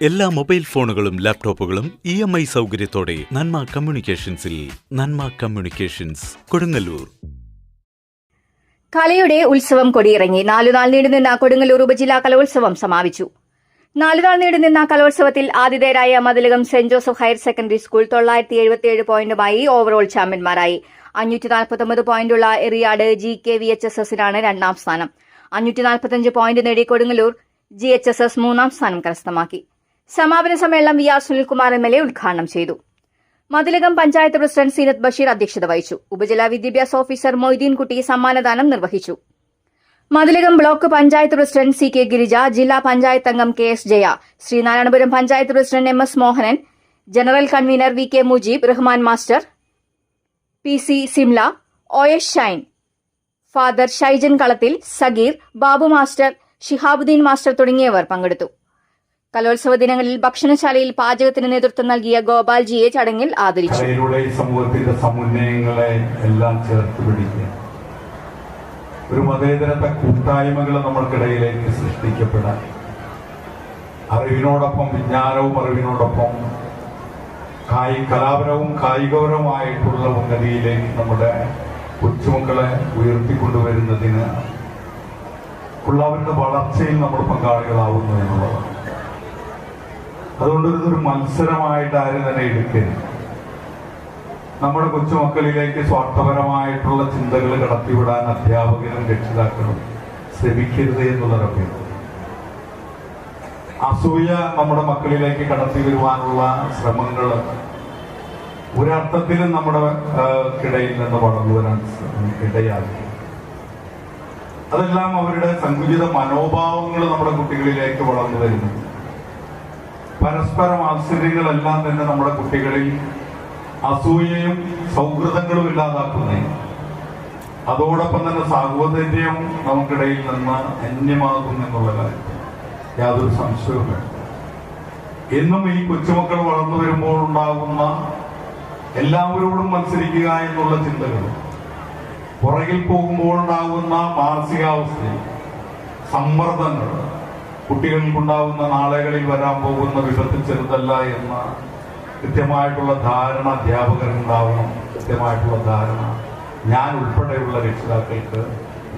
എല്ലാ മൊബൈൽ ഫോണുകളും ലാപ്ടോപ്പുകളും ഇ എം ഐ സൗകര്യത്തോടെ നന്മ കമ്മ്യൂണിക്കേഷൻസിൽ നന്മ കമ്മ്യൂണിക്കേഷൻസ് കൊടുങ്ങല്ലൂർ. കലയുടെ ഉത്സവം കൊടിയിറങ്ങി. നാലുനാൾ നീണ്ടുനിന്ന കൊടുങ്ങല്ലൂർ ഉപജില്ലാ കലോത്സവം സമാപിച്ചു. നാലുനാൾ നീണ്ടുനിന്ന കലോത്സവത്തിൽ ആതിഥേയരായ Mathilakam saint Joseph higher secondary school തൊള്ളായിരത്തി എഴുപത്തിയേഴ് പോയിന്റുമായി ഓവറോൾ ചാമ്പ്യന്മാരായി. അഞ്ഞൂറ്റി നാൽപ്പത്തൊമ്പത് പോയിന്റുള്ള Eriyad G K V H S എസിനാണ് രണ്ടാം സ്ഥാനം. അഞ്ഞൂറ്റി നാൽപ്പത്തഞ്ച് പോയിന്റ് നേടി Kodungallur G H S S മൂന്നാം സ്ഥാനം കരസ്ഥമാക്കി. സമാപന സമ്മേളനം V R Sunilkumar M L A ഉദ്ഘാടനം ചെയ്തു. മതിലകം പഞ്ചായത്ത് പ്രസിഡന്റ് സീനത്ത് ബഷീർ അധ്യക്ഷത വഹിച്ചു. ഉപജില്ലാ വിദ്യാഭ്യാസ ഓഫീസർ മൊയ്തീൻകുട്ടി സമ്മാനദാനം നിർവഹിച്ചു. Mathilakam block panchayat president C K Girija ജില്ലാ പഞ്ചായത്ത് അംഗം K S Jaya Sreenarayanapuram panchayat president M S Mohanan general convener V K Mujeeb Rahman master P C Simla O S Shine father Shaijan Kalathil Sageer Babu master Shihabuddin master തുടങ്ങിയവർ പങ്കെടുത്തു. കലോത്സവ ദിനങ്ങളിൽ ഭക്ഷണശാലയിൽ പാചകത്തിന് നേതൃത്വം നൽകിയ ഗോപാൽജിയെ ചടങ്ങിൽ ആദരിച്ചു. സമൂഹത്തിന്റെ സമുന്നയങ്ങളെ എല്ലാം ചേർത്ത് പിടിക്കുക. ഒരു മതേതരത്തെ കൂട്ടായ്മകൾ നമ്മൾക്കിടയിലേക്ക് സൃഷ്ടിക്കപ്പെടാൻ അറിവിനോടൊപ്പം വിജ്ഞാനവും അറിവിനോടൊപ്പം കായി കലാപരവും കായികപരവുമായിട്ടുള്ള ഉന്നതിയിലേക്ക് നമ്മുടെ കൊച്ചുമക്കളെ ഉയർത്തിക്കൊണ്ടുവരുന്നതിന് ഉള്ളവരുടെ വളർച്ചയിൽ നമ്മൾ പങ്കാളികളാവുന്നു എന്നുള്ളതാണ്. അതുകൊണ്ട് ഇതൊരു മത്സരമായിട്ട് ആരും തന്നെ എടുക്കരുത്. നമ്മുടെ കൊച്ചുമക്കളിലേക്ക് സ്വാർത്ഥപരമായിട്ടുള്ള ചിന്തകൾ കടത്തിവിടാൻ അധ്യാപകരും രക്ഷിതാക്കളും ശ്രമിക്കരുത് എന്നുള്ളതൊക്കെ അസൂയ നമ്മുടെ മക്കളിലേക്ക് കടത്തി വരുവാനുള്ള ശ്രമങ്ങൾ ഒരർത്ഥത്തിലും നമ്മുടെ ഇടയിൽ നിന്ന് വളർന്നു വരാൻ ഇടയാക്കി അതെല്ലാം അവരുടെ സങ്കുചിത മനോഭാവങ്ങൾ നമ്മുടെ കുട്ടികളിലേക്ക് വളർന്നു വരുന്നു. പരസ്പര മാത്സര്യങ്ങളെല്ലാം തന്നെ നമ്മുടെ കുട്ടികളിൽ അസൂയയും സൗഹൃദങ്ങളും ഇല്ലാതാക്കുന്നേ. അതോടൊപ്പം തന്നെ സാഹോദര്യവും നമുക്കിടയിൽ നിന്ന് അന്യമാകും എന്നുള്ള യാതൊരു സംശയവുമില്ല. എന്നും ഈ കൊച്ചുമക്കൾ വളർന്നു വരുമ്പോൾ ഉണ്ടാകുന്ന എല്ലാവരോടും മത്സരിക്കുക എന്നുള്ള ചിന്തകൾ പുറകിൽ പോകുമ്പോൾ ഉണ്ടാകുന്ന മാനസികാവസ്ഥ സമ്മർദ്ദങ്ങൾ കുട്ടികൾക്കുണ്ടാകുന്ന നാളുകളിൽ വരാൻ പോകുന്ന വിപത്ത് ചെറുതല്ല എന്ന കൃത്യമായിട്ടുള്ള ധാരണ അധ്യാപകരുണ്ടാവണം. കൃത്യമായിട്ടുള്ള ധാരണ ഞാൻ ഉൾപ്പെടെയുള്ള രക്ഷിതാക്കൾക്ക്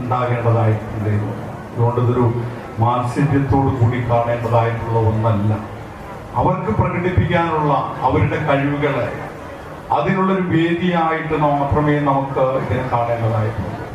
ഉണ്ടാകേണ്ടതായിട്ടുണ്ട്. അതുകൊണ്ട് ഇതൊരു മാത്സര്യത്തോടു കൂടി കാണേണ്ടതായിട്ടുള്ള ഒന്നല്ല. അവർക്ക് പ്രകടിപ്പിക്കാനുള്ള അവരുടെ കഴിവുകളെ അതിനുള്ളൊരു വേദിയായിട്ട് മാത്രമേ നമുക്ക് ഇതിനെ കാണേണ്ടതായിട്ടുള്ളൂ.